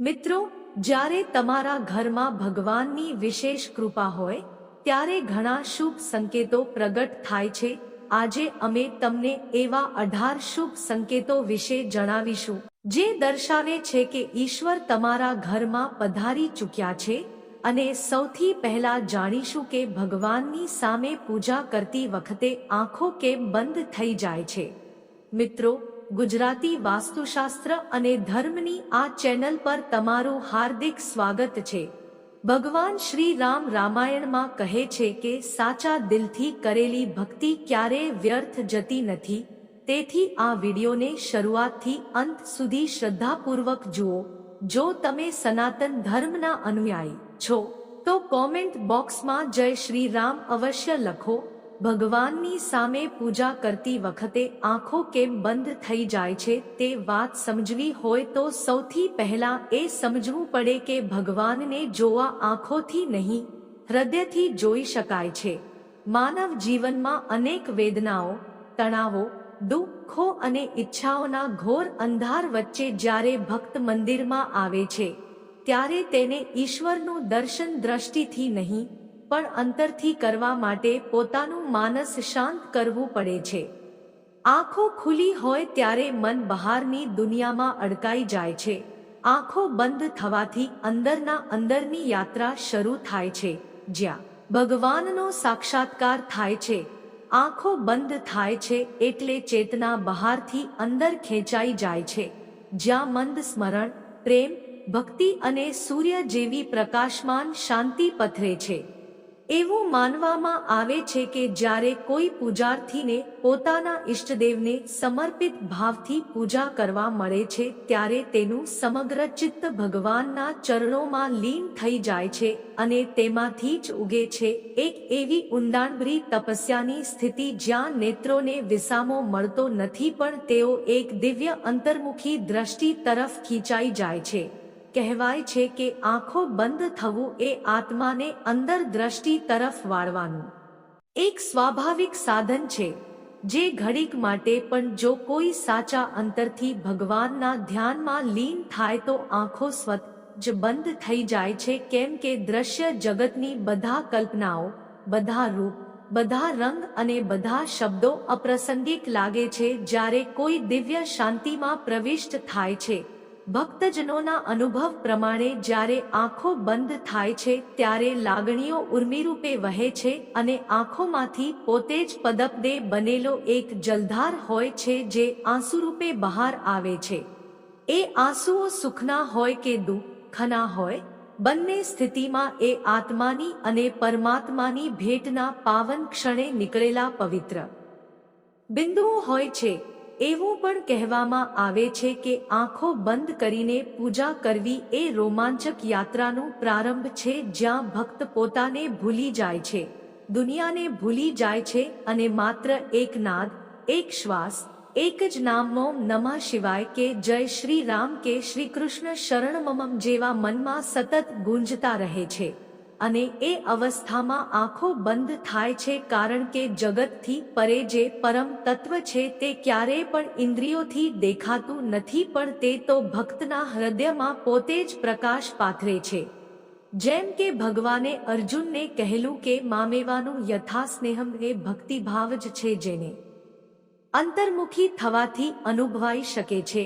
મિત્રો, જ્યારે તમારા ઘરમાં ભગવાનની વિશેષ કૃપા હોય, ત્યારે ઘણા શુભ સંકેતો પ્રગટ થાય છે. આજે અમે તમને એવા અઢાર શુભ સંકેતો વિશે જણાવીશું, જે દર્શાવે છે કે ઈશ્વર તમારા ઘરમાં પધારી ચૂક્યા છે અને સૌથી પહેલા જાણીશું કે ભગવાનની સામે પૂજા કરતી વખતે આંખો કેમ બંધ થઈ જાય છે. મિત્રો ગુજરાતી વાસ્તુશાસ્ત્ર અને ધર્મની આ ચેનલ પર તમારું હાર્દિક સ્વાગત છે. ભગવાન શ્રી રામ રામાયણમાં કહે છે કે, સાચા દિલથી કરેલી ભક્તિ ક્યારેય વ્યર્થ જતી નથી. તેથી આ વિડીયોને શરૂઆતથી અંત સુધી શ્રદ્ધાપૂર્વક જુઓ. જો તમે સનાતન ધર્મના અનુયાયી છો, તો કોમેન્ટ બોક્સમાં જય શ્રી રામ અવશ્ય લખો. ભગવાનની સામે પૂજા કરતી વખતે આંખો કેમ બંધ થઈ જાય છે તે વાત સમજવી હોય તો સૌથી પહેલા એ સમજવું પડે કે ભગવાનને જોવા આંખોથી નહીં, હૃદયથી જોઈ શકાય છે. માનવ જીવનમાં અનેક વેદનાઓ, તણાવો, દુઃખો અને ઈચ્છાઓના ઘોર અંધાર વચ્ચે જ્યારે ભક્ત મંદિરમાં આવે છે, ત્યારે તેને ઈશ્વરનું દર્શન દ્રષ્ટિથી નહીં પણ અંતરથી કરવા માટે પોતાનું માનસ શાંત કરવું પડે છે. આંખો ખુલી હોય ત્યારે મન બહારની દુનિયામાં અડકાઈ જાય છે. આંખો બંધ થવાથી અંદરના અંદરની યાત્રા શરૂ થાય છે. જ્યાં ભગવાનનો સાક્ષાત્કાર થાય છે. આંખો બંધ થાય છે એટલે ચેતના બહારથી અંદર ખેંચાઈ જાય છે. જ્યાં મંદ સ્મરણ, પ્રેમ, ભક્તિ અને સૂર્ય જેવી પ્રકાશમાન શાંતિ પથરે છે. એવું માનવામાં આવે છે કે જ્યારે કોઈ પૂજાર્થીને પોતાના ઈષ્ટદેવને સમર્પિત ભાવથી પૂજા કરવા મળે છે, ત્યારે તેનું સમગ્ર ચિત્ત ભગવાનના ચરણોમાં લીન થઈ જાય છે અને તેમાંથી જ ઉગે છે. એક એવી ઊંડાણભરી તપસ્યાની સ્થિતિ જ્યાં નેત્રોને વિસામો મળતો નથી પણ તેઓ એક દિવ્ય અંતર્મુખી દ્રષ્ટિ તરફ ખીચાઈ જાય છે. કહેવાય છે કે આંખો બંધ થવું એ આત્માને અંદર દ્રષ્ટિ તરફ વાળવાનું. એક સ્વાભાવિક સાધન છે, જે ઘડીક માટે પણ જો કોઈ સાચા અંતરથી ભગવાનના ધ્યાનમાં લીન થાય તો આંખો સ્વત જ બંધ થઈ જાય છે, કેમ કે દ્રશ્ય જગતની બધા કલ્પનાઓ, બધા રૂપ, બધા રંગ અને બધા શબ્દો અપ્રસંગિક લાગે છે, જ્યારે કોઈ દિવ્ય શાંતિમાં પ્રવિષ્ટ થાય છે. ભક્તજનોના અનુભવ પ્રમાણે જ્યારે આંખો બંધ થાય છે, ત્યારે લાગણીઓ ઉર્મિરૂપે વહે છે અને આંખોમાંથી પોતે જ પદપદે બનેલો એક જલધાર હોય છે જે આંસુરૂપે બહાર આવે છે. એ આંસુઓ સુખના હોય કે દુઃખના હોય, બંને સ્થિતિમાં એ આત્માની અને પરમાત્માની ભેટના પાવન ક્ષણે નીકળેલા પવિત્ર. બિંદુઓ હોય છે એવું પણ કહેવામાં આવે છે કે આંખો બંધ કરીને પૂજા કરવી એ રોમાંચક યાત્રાનું પ્રારંભ છે જ્યાં ભક્ત પોતાને ભૂલી જાય છે. દુનિયાને ભૂલી જાય છે અને માત્ર એક નાદ, એક શ્વાસ, એક જ નામનો નમઃ શિવાય કે જય શ્રી રામ કે શ્રી કૃષ્ણ શરણમમમ જેવા મનમાં સતત ગુંજતા રહે છે. અને એ અવસ્થામાં આંખો બંધ થાય છે કારણ કે જગતથી પરે જે પરમ તત્વ છે તે ક્યારેય પણ ઇન્દ્રિયોથી દેખાતું નથી પણ તે તો ભક્તના હૃદયમાં પોતે જ પ્રકાશ પાથરે છે. જેમ કે ભગવાને અર્જુનને કહેલું કે મામેવાનું યથા સ્નેહમ એ ભક્તિભાવ જ છે જેને અંતર્મુખી થવાથી અનુભવાઈ શકે છે.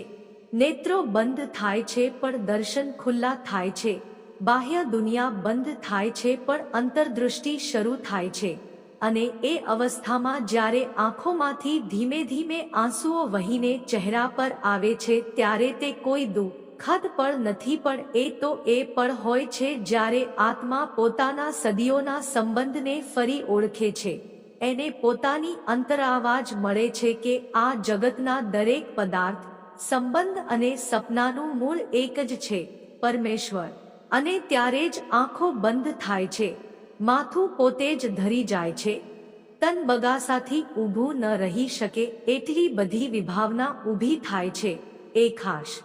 નેત્રો બંધ થાય છે પણ દર્શન ખુલ્લા થાય છે. બાહ્ય દુનિયા બંધ થાય છે, પણ અંતરદૃષ્ટિ શરૂ થાય છે. અને એ અવસ્થામાં જ્યારે આંખોમાંથી ધીમે ધીમે આંસુઓ વહીને ચહેરા પર આવે છે, ત્યારે તે કોઈ દુઃખદ પણ નથી, પણ એ તો એ પણ હોય છે જ્યારે આત્મા પોતાના સદીઓના સંબંધને ફરી ઓળખે છે. એને પોતાની અંતરાવાજ મળે છે કે આ જગતના દરેક પદાર્થ, સંબંધ અને સપનાનું મૂળ એક જ છે, પરમેશ્વર. અને ત્યારે જ આંખો બંધ થાય છે. માથું પોતે જ ધરી જાય છે. તન બગાસાથી ઊભું ન રહી શકે એટલી બધી વિભાવના ઊભી થાય છે. એ ખાસ.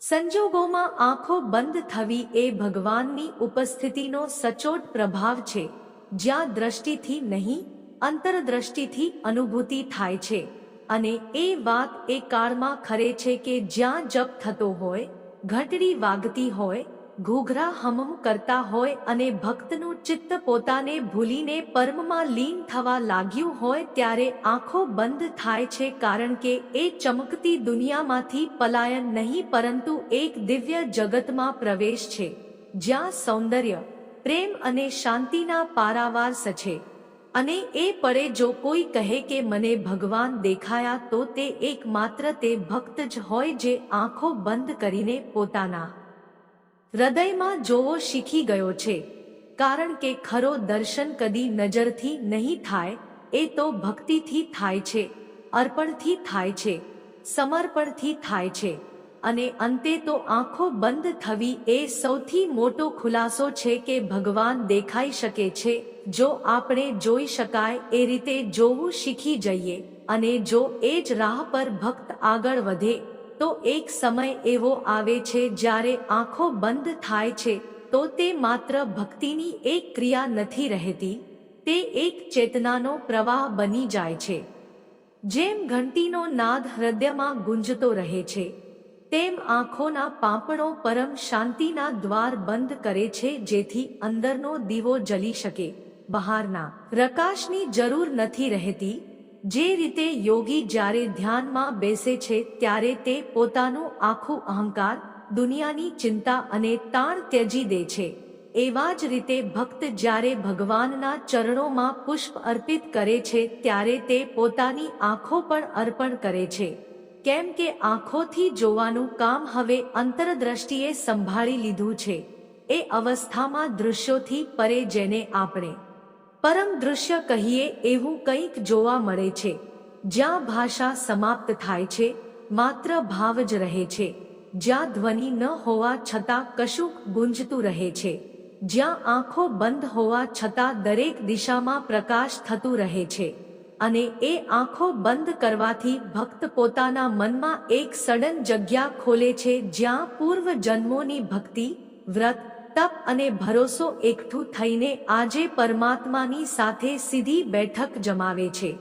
સંજોગોમાં આંખો બંધ થવી એ ભગવાનની ઉપસ્થિતિનો સચોટ પ્રભાવ છે. જ્યાં દ્રષ્ટિથી નહીં, અંતરદ્રષ્ટિથી અનુભૂતિ થાય છે. અને એ વાત એ કાળમાં ખરે છે કે જ્યાં જપ થતો હોય, ઘટડી વાગતી હોય ઘૂઘરા હમમ કરતા હોય અને ભક્તનું ચિત્ત પોતાને ભૂલીને પરમમાં લીન થવા લાગ્યું હોય ત્યારે આંખો બંધ થાય છે કારણ કે એ ચમકતી દુનિયામાંથી પલાયન નહીં પરંતુ એક દિવ્ય જગતમાં પ્રવેશ છે, જ્યાં સૌંદર્ય, પ્રેમ અને શાંતિના પારાવાર સછે. અને એ પડે જો કોઈ કહે કે મને ભગવાન દેખાયા તો તે એકમાત્ર તે ભક્ત જ હોય જે આંખો બંધ કરીને પોતાના હૃદયમાં જોવો શીખી ગયો છે. કારણ કે ખરો દર્શન કદી નજરથી નહીં થાય, એ તો ભક્તિથી થાય છે, અર્પણથી થાય છે, સમર્પણથી થાય છે. અને અંતે તો આંખો બંધ થવી એ સૌથી મોટો ખુલાસો છે કે ભગવાન દેખાઈ શકે છે, જો આપણે જોઈ શકાય એ રીતે જોવું શીખી જઈએ, અને જો એ જ રાહ પર ભક્ત આગળ વધે તો એક સમય એવો આવે છે જ્યારે આંખો બંધ થાય છે, તો તે માત્ર ભક્તિની એક ક્રિયા નથી રહેતી, તે એક ચેતનાનો પ્રવાહ બની જાય છે. જેમ ઘંટીનો નાદ હૃદયમાં ગુંજતો રહે છે, તેમ આંખોના પાંપણો પરમ શાંતિના દ્વાર બંધ કરે છે જેથી અંદરનો દીવો જલી શકે. બહારના પ્રકાશની જરૂર નથી રહેતી જે રીતે યોગી જ્યારે ધ્યાનમાં બેસે છે ત્યારે તે પોતાનું આખું અહંકાર, દુનિયાની ચિંતા અને તાણ ત્યજી દે છે. એવા જ રીતે ભક્ત જ્યારે ભગવાનના ચરણોમાં પુષ્પ અર્પિત કરે છે ત્યારે તે પોતાની આંખો પણ અર્પણ કરે છે. કેમ કે આંખોથી જોવાનું કામ હવે અંતરદ્રષ્ટિએ સંભાળી લીધું છે. એ અવસ્થામાં દૃશ્યોથી પરે જેને આપણે પરમ દૃશ્ય કહીએ એવું કંઈક જોવા મળે છે, જ્યાં ભાષા સમાપ્ત થાય છે, માત્ર ભાવ જ રહે છે, જ્યાં ધ્વનિ ન હોવા છતાં કશુંક ગુંજતું રહે છે, જ્યાં આંખો બંધ હોવા છતાં દરેક દિશામાં પ્રકાશ થતું રહે છે, અને એ આંખો બંધ કરવાથી ભક્ત પોતાના મનમાં એક સડન જગ્યા ખોલે છે જ્યાં પૂર્વ જન્મોની ભક્તિ, વ્રત તપ અને ભરોસો એકઠું થઈને આજે પરમાત્માની સાથે સીધી બેઠક જમાવે છે.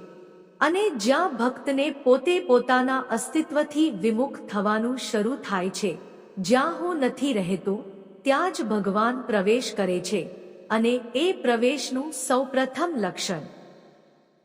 અને જ્યાં ભક્તને પોતે પોતાના અસ્તિત્વથી વિમુખ થવાનું શરૂ થાય છે. જ્યાં હું નથી રહેતો, ત્યાં જ ભગવાન પ્રવેશ કરે છે. અને એ પ્રવેશનું સૌપ્રથમ લક્ષણ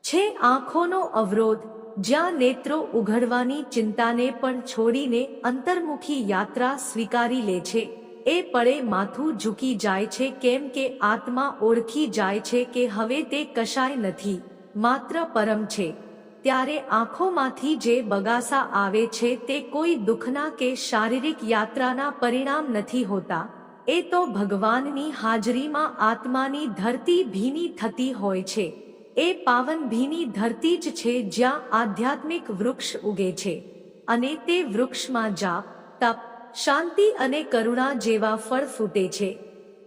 છે આંખોનો અવરોધ, જ્યાં નેત્રો ઉઘડવાની ચિંતાને પણ છોડીને અંતર્મુખી યાત્રા સ્વીકારી લે છે. એ પળે માથું ઝૂકી જાય છે કેમ કે આત્મા ઓળખી જાય છે કે હવે તે કશાય નથી, માત્ર પરમ છે. ત્યારે આંખોમાંથી જે બગાસા આવે છે તે કોઈ દુઃખના કે શારીરિક યાત્રાના પરિણામ નથી હોતા. એ તો ભગવાનની હાજરીમાં આત્માની ધરતી ભીની થતી હોય છે. એ પાવન ભીની ધરતી જ છે જ્યાં આધ્યાત્મિક વૃક્ષ ઉગે છે. અને તે વૃક્ષમાં જાપ, તપ શાંતિ અને કરુણા જેવા ફળ ફૂટે છે.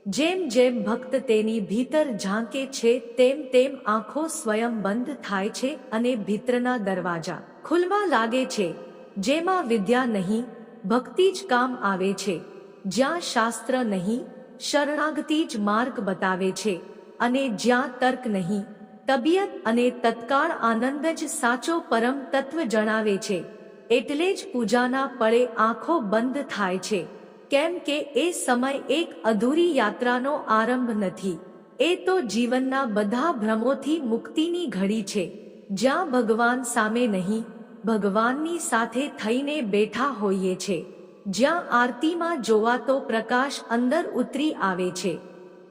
જેમ જેમ ભક્ત તેની ભીતર ઝાંકે છે, તેમ તેમ આંખો સ્વયં બંધ થાય છે અને ભીતરના દરવાજા ખુલવા લાગે છે. જેમાં વિદ્યા નહીં, ભક્તિ જ કામ આવે છે. જ્યાં શાસ્ત્ર નહીં, શરણાગતિ જ માર્ગ બતાવે છે. અને જ્યાં તર્ક નહીં, તબિયત અને તત્કાળ આનંદ જ સાચો પરમ તત્વ જણાવે છે. એટલે જ પૂજાના પળે આંખો બંધ થાય છે. કેમ કે એ સમય એક અધૂરી યાત્રાનો આરંભ નથી. એ તો જીવનના બધા ભ્રમોથી મુક્તિની ઘડી છે. જ્યાં ભગવાન સામે નહીં, ભગવાનની સાથે થઈને બેઠા હોઈએ છે. જ્યાં આરતીમાં જોવાતો પ્રકાશ અંદર ઉતરી આવે છે.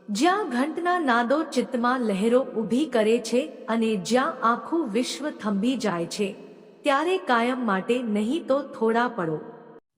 જ્યાં ઘંટના નાદો ચિત્તમાં લહેરો ઊભી કરે છે અને જ્યાં આખું વિશ્વ થંભી જાય છે. ત્યારે કાયમ માટે નહીં તો થોડા પડો.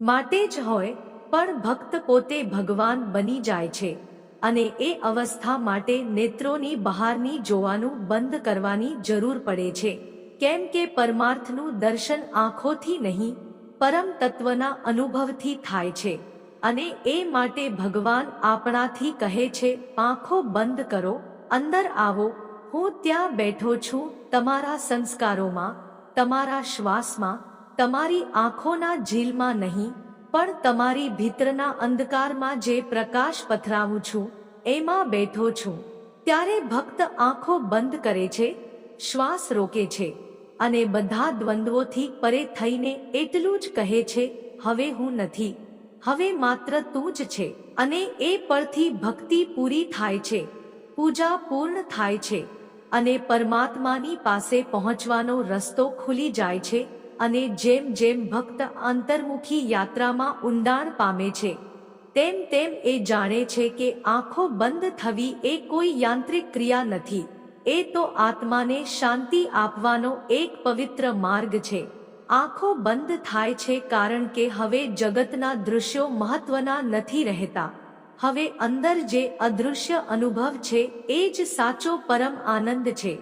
માટે જ હોય, પણ ભક્ત પોતે ભગવાન બની જાય છે. અને એ અવસ્થા માટે નેત્રોની બહારની જોવાનું બંધ કરવાની જરૂર પડે છે. કેમ કે પરમાર્થનું દર્શન આંખોથી નહીં, પરમ તત્વના અનુભવથી થાય છે. અને એ માટે ભગવાન આપણાથી કહે છે, આંખો બંધ કરો, અંદર આવો. હું ત્યાં બેઠો છું તમારા સંસ્કારોમાં. તમારા શ્વાસમાં, તમારી આંખોના ઝીલમાં નહીં, પણ તમારી ભીતરના અંધકારમાં જે પ્રકાશ પથરાવું છું, એમાં બેઠો છું. ત્યારે ભક્ત આંખો બંધ કરે છે, શ્વાસ રોકે છે, અને બધા દ્વંદ્વોથી પરે થઈને એટલું જ કહે છે, હવે હું નથી. હવે માત્ર તું જ છે. અને એ પરથી ભક્તિ પૂરી થાય છે, પૂજા પૂર્ણ થાય છે. અને પરમાત્માની પાસે પહોંચવાનો રસ્તો ખુલી જાય છે અને જેમ જેમ ભક્ત અંતર્મુખી યાત્રામાં ઊંડાણ પામે છે, તેમ તેમ એ જાણે છે કે આંખો બંધ થવી એ કોઈ યાંત્રિક ક્રિયા નથી. એ તો આત્માને શાંતિ આપવાનો એક પવિત્ર માર્ગ છે. આંખો બંધ થાય છે કારણ કે હવે જગતના દૃશ્યો મહત્વના નથી રહેતા. હવે અંદર જે અદૃશ્ય અનુભવ છે, એ જ સાચો પરમ આનંદ છે.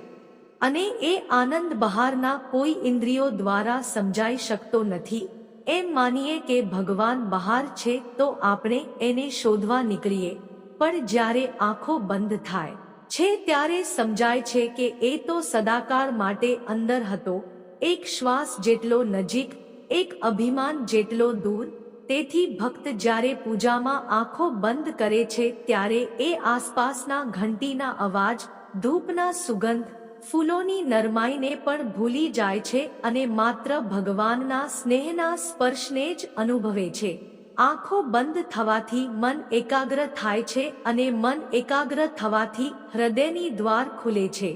અને એ આનંદ બહારના કોઈ ઇન્દ્રિયો દ્વારા સમજાઈ શકતો નથી. એમ માનીએ કે ભગવાન બહાર છે, તો આપણે એને શોધવા નીકળીએ. પણ જ્યારે આંખો બંધ થાય, છે ત્યારે સમજાય છે કે એ તો સદાકાળ માટે અંદર હતો. એક શ્વાસ જેટલો નજીક, એક અભિમાન જેટલો દૂર તેથી ભક્ત જ્યારે પૂજામાં આંખો બંધ કરે છે ત્યારે એ આસપાસના ઘંટીના અવાજ, ધૂપના સુગંધ, ફૂલોની નરમાઈને પણ ભૂલી જાય છે અને માત્ર ભગવાનના સ્નેહના સ્પર્શને જ અનુભવે છે. આંખો બંધ થવાથી મન એકાગ્ર થાય છે અને મન એકાગ્ર થવાથી હૃદયની દ્વાર ખુલે છે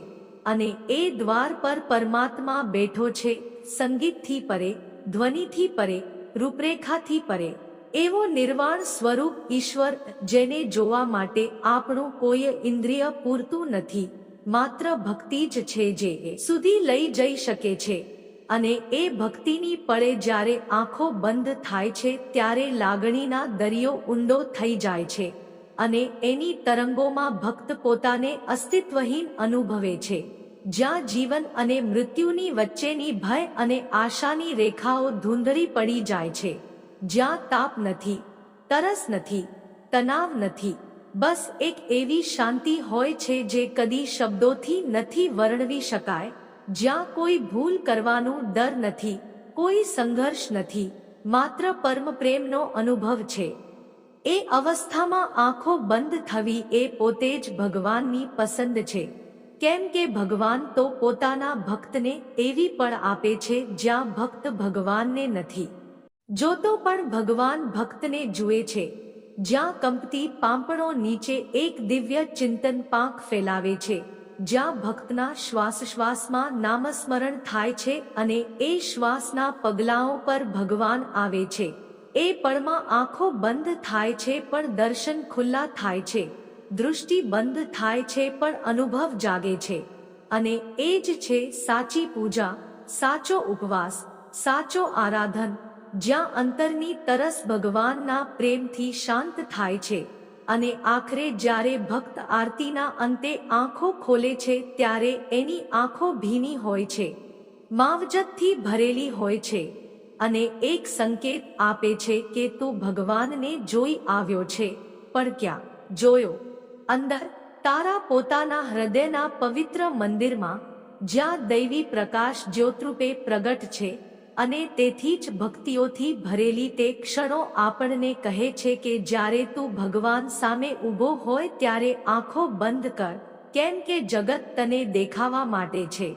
અને એ દ્વાર પર પરમાત્મા બેઠો છે, સંગીતથી પરે, ધ્વનિથી પરે રૂપરેખાથી પરે. એવો નિર્વાણ સ્વરૂપ ઈશ્વર, જેને જોવા માટે આપણું કોઈ ઇન્દ્રિય પૂરતું નથી, માત્ર ભક્તિ જ છે જે સુધી લઈ જઈ શકે છે. અને એ ભક્તિની પળે જ્યારે આંખો બંધ થાય છે, ત્યારે લાગણીના દરિયો ઊંડો થઈ જાય છે. અને એની તરંગોમાં ભક્ત પોતાને અસ્તિત્વહીન અનુભવે છે. જ્યાં જીવન અને મૃત્યુની વચ્ચેની ભય અને આશાની રેખાઓ ધૂંધળી પડી જાય છે. જ્યાં તાપ નથી, તરસ નથી, તણાવ નથી, બસ એક એવી શાંતિ હોય છે જે કદી શબ્દોથી નથી વર્ણવી શકાય. જ્યાં કોઈ ભૂલ કરવાનું ડર નથી, કોઈ સંઘર્ષ નથી, માત્ર પરમ પ્રેમનો અનુભવ છે. એ અવસ્થામાં આંખો બંધ થવી એ પોતે જ ભગવાનની પસંદ છે. કેમ કે ભગવાન તો પોતાના ભક્તને એવી પણ આપે છે જ્યાં ભક્ત ભગવાનને નથી. જોતો પણ ભગવાન ભક્તને જુએ છે, જ્યાં કંપતી પાંપણો નીચે એક દિવ્ય ચિંતન પાંખ ફેલાવે છે, જ્યાં ભક્તના શ્વાસશ્વાસમાં નામસ્મરણ થાય છે અને એ શ્વાસના પગલાઓ પર ભગવાન આવે છે. એ પળમાં આંખો બંધ થાય છે પણ દર્શન ખુલ્લા થાય છે. દૃષ્ટિ બંધ થાય છે પણ અનુભવ જાગે છે. અને એ જ છે સાચી પૂજા, સાચો ઉપવાસ, સાચો આરાધન, જ્યાં અંતરની તરસ ભગવાનના પ્રેમથી શાંત થાય છે. અને આખરે જ્યારે ભક્ત આરતીના અંતે આંખો ખોલે છે ત્યારે એની આંખો ભીની હોય છે. માવજતથી ભરેલી હોય છે. અને એક સંકેત આપે છે કે તું ભગવાનને જોઈ આવ્યો છે. પણ ક્યાં? જોયો. અંદર, તારા પોતાના હૃદયના પવિત્ર મંદિરમાં, જ્યાં દૈવી પ્રકાશ જ્યોતરૂપે પ્રગટ છે, અને તેથી જ ભક્તિઓથી ભરેલી તે ક્ષણો આપણને કહે છે કે જ્યારે તું ભગવાન સામે ઊભો હોય ત્યારે આંખો બંધ કર, કેમ કે જગત તને દેખાવા માટે છે.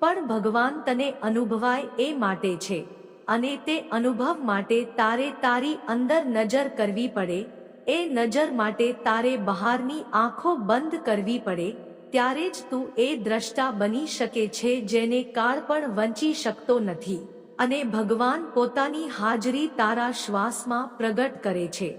પણ ભગવાન તને અનુભવાય એ માટે છે, અને તે અનુભવ માટે તારે તારી અંદર નજર કરવી પડે એ નજર માટે તારે બહારની આંખો બંધ કરવી પડે, ત્યારે જ તું એ દ્રષ્ટા બની શકે છે જેને કાળ પણ વંચી શકતો નથી. અને ભગવાન પોતાની હાજરી તારા શ્વાસમાં પ્રગટ કરે છે.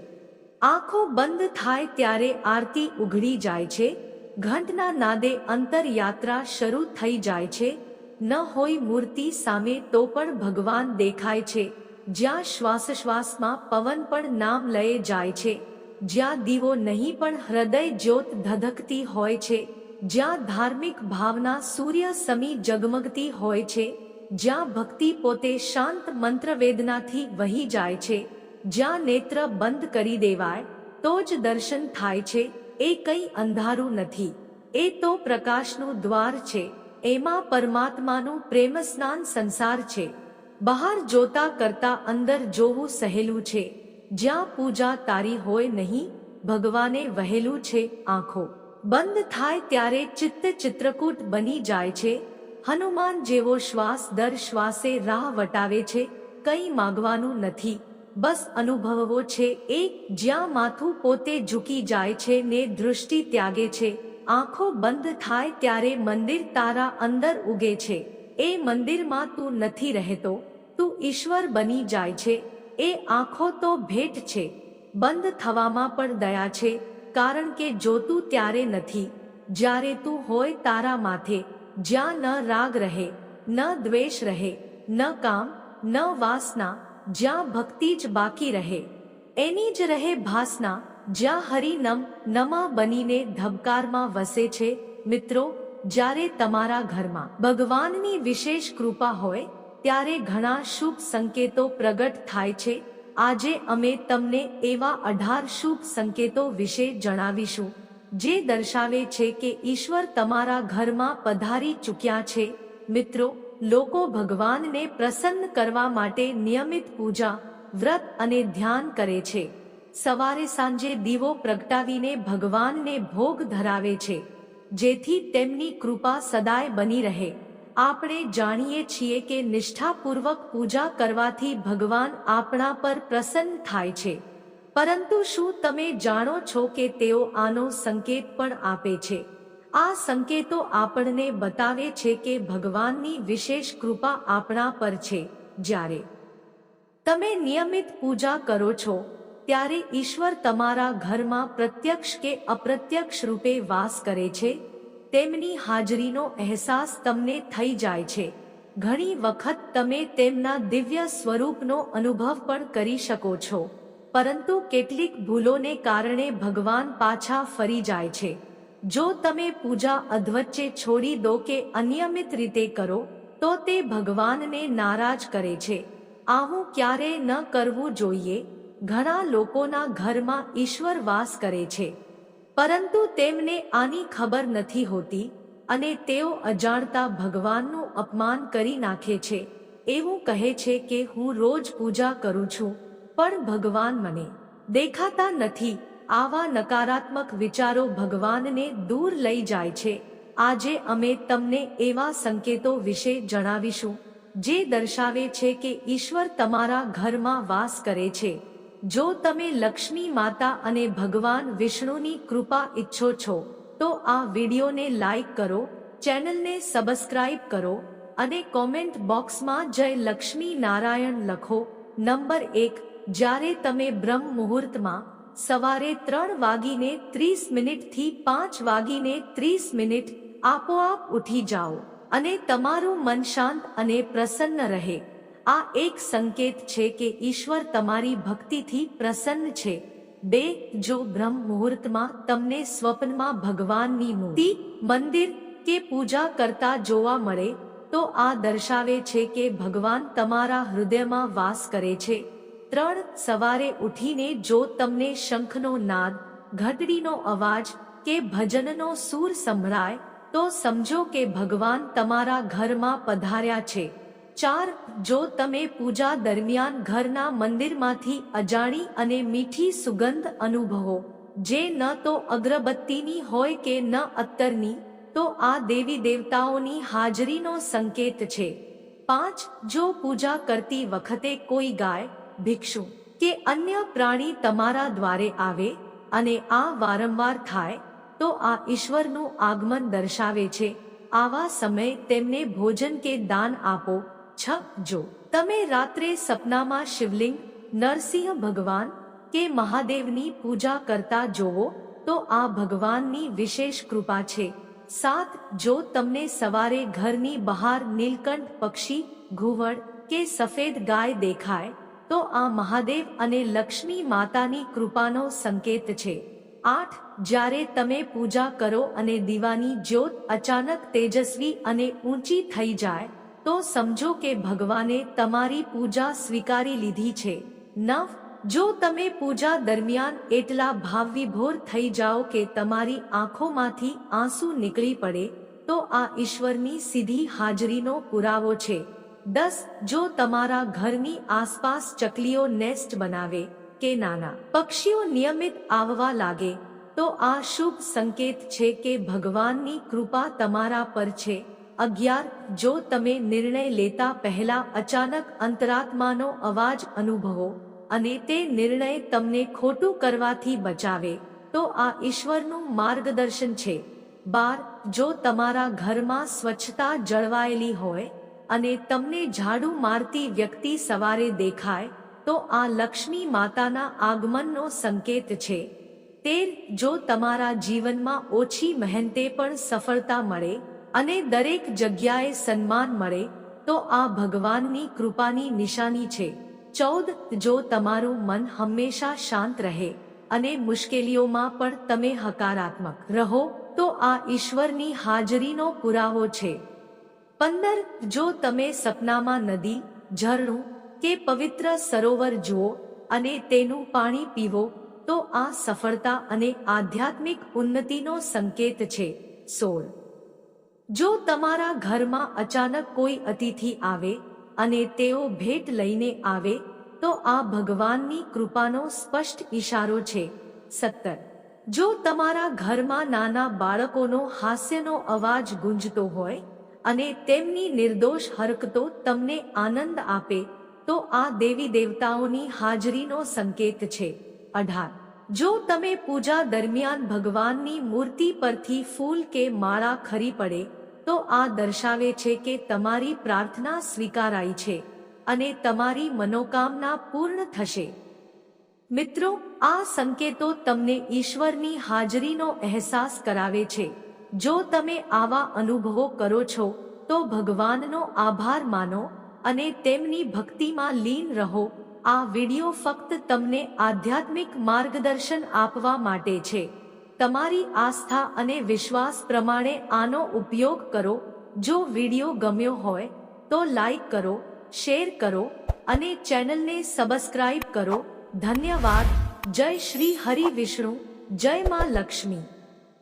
આંખો બંધ થાય ત્યારે આરતી ઉઘડી જાય છે, ઘંટના નાદે અંતરયાત્રા શરૂ થઈ જાય છે, ન હોય મૂર્તિ સામે તો પણ ભગવાન દેખાય છે, જ્યાં શ્વાસશ્વાસમાં પવન પણ નામ લઈ જાય છે. જ્યાં દીવો નહીં પણ હૃદય જ્યોત ધધકતી હોય છે, જ્યાં ધાર્મિક ભાવના સૂર્ય સમી જગમગતી હોય છે, જ્યાં ભક્તિ પોતે શાંત મંત્રવેદનાથી વહી જાય છે, જ્યાં નેત્ર બંધ કરી દેવાય, તો જ દર્શન થાય છે, એ કંઈ અંધારું નથી. એ તો પ્રકાશનું દ્વાર છે, એમાં પરમાત્માનું પ્રેમ સ્નાન સંસાર છે. બહાર જોતા કરતા અંદર જોવું સહેલું છે. જ્યાં પૂજા તારી હોય નહીં, ભગવાને વહેલું છે આંખો. બંધ થાય ત્યારે ચિત્ત ચિત્રકૂટ બની જાય છે. હનુમાન જેવો શ્વાસ દર શ્વાસે રાહ વટાવે છે. કંઈ માગવાનું નથી. બસ અનુભવવો છે એ, જ્યાં માથું પોતે ઝૂકી જાય છે ને દૃષ્ટિ ત્યાગે છે. આંખો બંધ થાય ત્યારે મંદિર તારા અંદર ઉગે છે. એ મંદિરમાં તું નથી રહેતો. તું ઈશ્વર બની જાય છે. એ આંખો તો ભેટ છે, બંધ થવામાં પણ દયા છે, કારણ કે જોતું ત્યારે નથી, જ્યારે તું હોય તારા માથે, જ્યાં ન રાગ રહે, ન દ્વેષ રહે, ન કામ, ન વાસના, જ્યાં ભક્તિ જ બાકી રહે. એની જ રહે ભાસના, જ્યાં હરિનમ નમા બનીને ધબકારમાં વસે છે, મિત્રો, જ્યારે તમારા ઘરમાં ભગવાનની વિશેષ કૃપા હોય ત્યારે ઘણા શુભ સંકેતો પ્રગટ થાય છે. આજે અમે તમને એવા અઢાર શુભ સંકેતો વિશે જણાવીશું, જે દર્શાવે છે કે ઈશ્વર તમારા ઘરમાં પધારી ચૂક્યા છે. મિત્રો, લોકો ભગવાનને પ્રસન્ન કરવા માટે નિયમિત પૂજા, વ્રત અને ધ્યાન કરે છે. સવારે સાંજે દીવો પ્રગટાવીને ભગવાનને ભોગ ધરાવે છે, જેથી તેમની કૃપા સદાય બની રહે. આપણે જાણીએ છીએ કે નિષ્ઠાપૂર્વક પૂજા કરવાથી ભગવાન આપણા પર પ્રસન્ન થાય છે. પરંતુ શું તમે જાણો છો કે તેઓ આનો સંકેત પણ આપે છે? આ સંકેતો આપણને બતાવે છે કે ભગવાનની વિશેષ કૃપા આપણા પર છે. જ્યારે તમે નિયમિત પૂજા કરો છો, ત્યારે ઈશ્વર તમારા ઘરમાં પ્રત્યક્ષ કે અપ્રત્યક્ષ રૂપે વાસ કરે છે તેમની હાજરીનો અહેસાસ તમને થઈ જાય છે. ઘણી વખત તમે તેમના દિવ્ય સ્વરૂપનો અનુભવ પણ કરી શકો છો. પરંતુ કેટલીક ભૂલોને કારણે ભગવાન પાછા ફરી જાય છે. જો તમે પૂજા અધવચ્ચે છોડી દો કે અનિયમિત રીતે કરો, તો તે ભગવાનને નારાજ કરે છે. આવું ક્યારેય ન કરવું જોઈએ. ઘણા લોકોના ઘરમાં ઈશ્વર વાસ કરે છે. પરંતુ તેમને આની ખબર નથી હોતી અને તેઓ અજાણતા ભગવાનનું અપમાન કરી નાખે છે. એવું કહે છે કે હું રોજ પૂજા કરું છું, પણ ભગવાન મને દેખાતા નથી. આવા નકારાત્મક વિચારો ભગવાનને દૂર લઈ જાય છે. આજે અમે તમને એવા સંકેતો વિશે જણાવીશું, જે દર્શાવે છે કે ઈશ્વર તમારા ઘરમાં વાસ કરે છે. જો તમે લક્ષ્મી માતા અને ભગવાન વિષ્ણુની કૃપા ઈચ્છો છો, તો આ વિડીયોને લાઈક કરો, ચેનલને સબસ્ક્રાઇબ કરો અને કોમેન્ટ બોક્સમાં જય લક્ષ્મી નારાયણ લખો. નંબર એક, જ્યારે તમે બ્રહ્મ મુહૂર્તમાં સવારે ત્રણ વાગીને ત્રીસ મિનિટથી પાંચ વાગીને ત્રીસ મિનિટ આપોઆપ ઉઠી જાઓ અને તમારું મન શાંત અને પ્રસન્ન રહે. આ એક સંકેત છે કે ઈશ્વર તમારી ભક્તિથી પ્રસન્ન છે. બે, જો બ્રહ્મ મુહૂર્તમાં તમને સ્વપ્નમાં ભગવાનની મૂર્તિ, મંદિર કે પૂજા કરતા જોવા મળે, તો આ દર્શાવે છે કે ભગવાન તમારા હૃદયમાં વાસ કરે છે. ત્રણ, સવારે ઉઠીને જો તમને શંખનો નાદ ઘટડીનો અવાજ કે ભજનનો સૂર સંભળાય, તો સમજો કે ભગવાન તમારા ઘરમાં પધાર્યા છે. ચાર, જો તમે પૂજા દરમિયાન ઘરના મંદિરમાંથી અજાણી અને મીઠી સુગંધ અનુભવો, જે ન તો અગરબત્તીની હોય કે ન અત્તરની તો આ દેવી દેવતાઓની હાજરીનો સંકેત છે. પાંચ, જો પૂજા કરતી વખતે કોઈ ગાય, ભિક્ષુ કે અન્ય પ્રાણી તમારા દ્વારે આવે અને આ વારંવાર થાય, તો આ ઈશ્વરનું આગમન દર્શાવે છે. આવા સમયે તેમને ભોજન કે દાન આપો છ, જો તમે રાત્રે સપનામાં શિવલિંગ, નરસિંહ ભગવાન કે મહાદેવની પૂજા કરતા જોવો, તો આ ભગવાનની વિશેષ કૃપા છે. સાત, જો તમને સવારે ઘરની બહાર નીલકંઠ પક્ષી, ઘુવડ કે સફેદ ગાય દેખાય, તો આ મહાદેવ અને લક્ષ્મી માતાની કૃપાનો સંકેત છે. આઠ, જ્યારે તમે પૂજા કરો અને દીવાની જ્યોત અચાનક તેજસ્વી અને ઊંચી થઈ જાય તો સમજો કે ભગવાને તમારી પૂજા સ્વીકારી લીધી છે. નવ, જો તમે પૂજા દરમિયાન એટલા ભાવવિભોર થઈ જાઓ કે તમારી આંખોમાંથી આંસુ નીકળી પડે, તો આ ઈશ્વરની સીધી હાજરીનો પુરાવો છે. દસ, જો તમારા ઘરની આસપાસ ચકલીઓ નેસ્ટ બનાવે કે નાના પક્ષીઓ નિયમિત આવવા લાગે, તો આ શુભ સંકેત છે કે ભગવાનની કૃપા તમારા પર છે. અગિયાર, જો તમે નિર્ણય લેતા પહેલા અચાનક અંતરાત્માનો અવાજ અનુભવો અને તે નિર્ણય તમને ખોટું કરવાથી બચાવે, તો આ ઈશ્વરનું માર્ગદર્શન છે. બાર, જો તમારા ઘરમાં સ્વચ્છતા જળવાયેલી હોય અને તમને ઝાડુ મારતી વ્યક્તિ સવારે દેખાય, તો આ લક્ષ્મી માતાના આગમનનો સંકેત છે. તેર, જો તમારા જીવનમાં ઓછી મહેનતે પણ સફળતા મળે અને દરેક જગ્યાએ સન્માન મળે, તો આ ભગવાનની કૃપાની નિશાની છે. ચૌદ, જો તમારું મન હંમેશા શાંત રહે, અને મુશ્કેલીઓમાં પણ તમે હકારાત્મક રહો, તો આ ઈશ્વરની હાજરીનો પુરાવો છે. પંદર, જો તમે સપનામાં નદી, ઝરણું કે પવિત્ર સરોવર જુઓ અને તેનું પાણી પીવો, તો આ સફળતા અને આધ્યાત્મિક ઉન્નતિનો સંકેત છે. સોળ જો તમારા ઘરમાં અચાનક કોઈ અતિથિ આવે અને તેઓ ભેટ લઈને આવે, તો આ ભગવાનની કૃપાનો સ્પષ્ટ ઈશારો છે. સત્તર. જો તમારા ઘરમાં નાના બાળકોનો હાસ્યનો અવાજ ગુંજતો હોય અને તેમની નિર્દોષ હરકતો તમને આનંદ આપે, તો આ દેવી દેવતાઓની હાજરીનો સંકેત છે. અઢાર. જો તમે પૂજા દરમિયાન ભગવાનની મૂર્તિ પરથી ફૂલ કે માળા ખરી પડે, તો આ દર્શાવે છે કે તમારી પ્રાર્થના સ્વીકારાઈ છે અને તમારી મનોકામના પૂર્ણ થશે. મિત્રો, આ સંકેતો તમને ઈશ્વરની હાજરીનો અહેસાસ કરાવે છે. જો તમે આવા અનુભવો કરો છો, તો ભગવાનનો આભાર માનો અને તેમની ભક્તિમાં લીન રહો આ વિડિયો ફક્ત તમને આધ્યાત્મિક માર્ગદર્શન આપવા માટે છે. તમારી આસ્થા અને વિશ્વાસ પ્રમાણે આનો ઉપયોગ કરો. જો વિડિયો ગમ્યો હોય, તો લાઈક કરો, શેર કરો અને ચેનલને સબસ્ક્રાઇબ કરો. ધન્યવાદ. જય શ્રી હરિ વિષ્ણુ. જય માં લક્ષ્મી.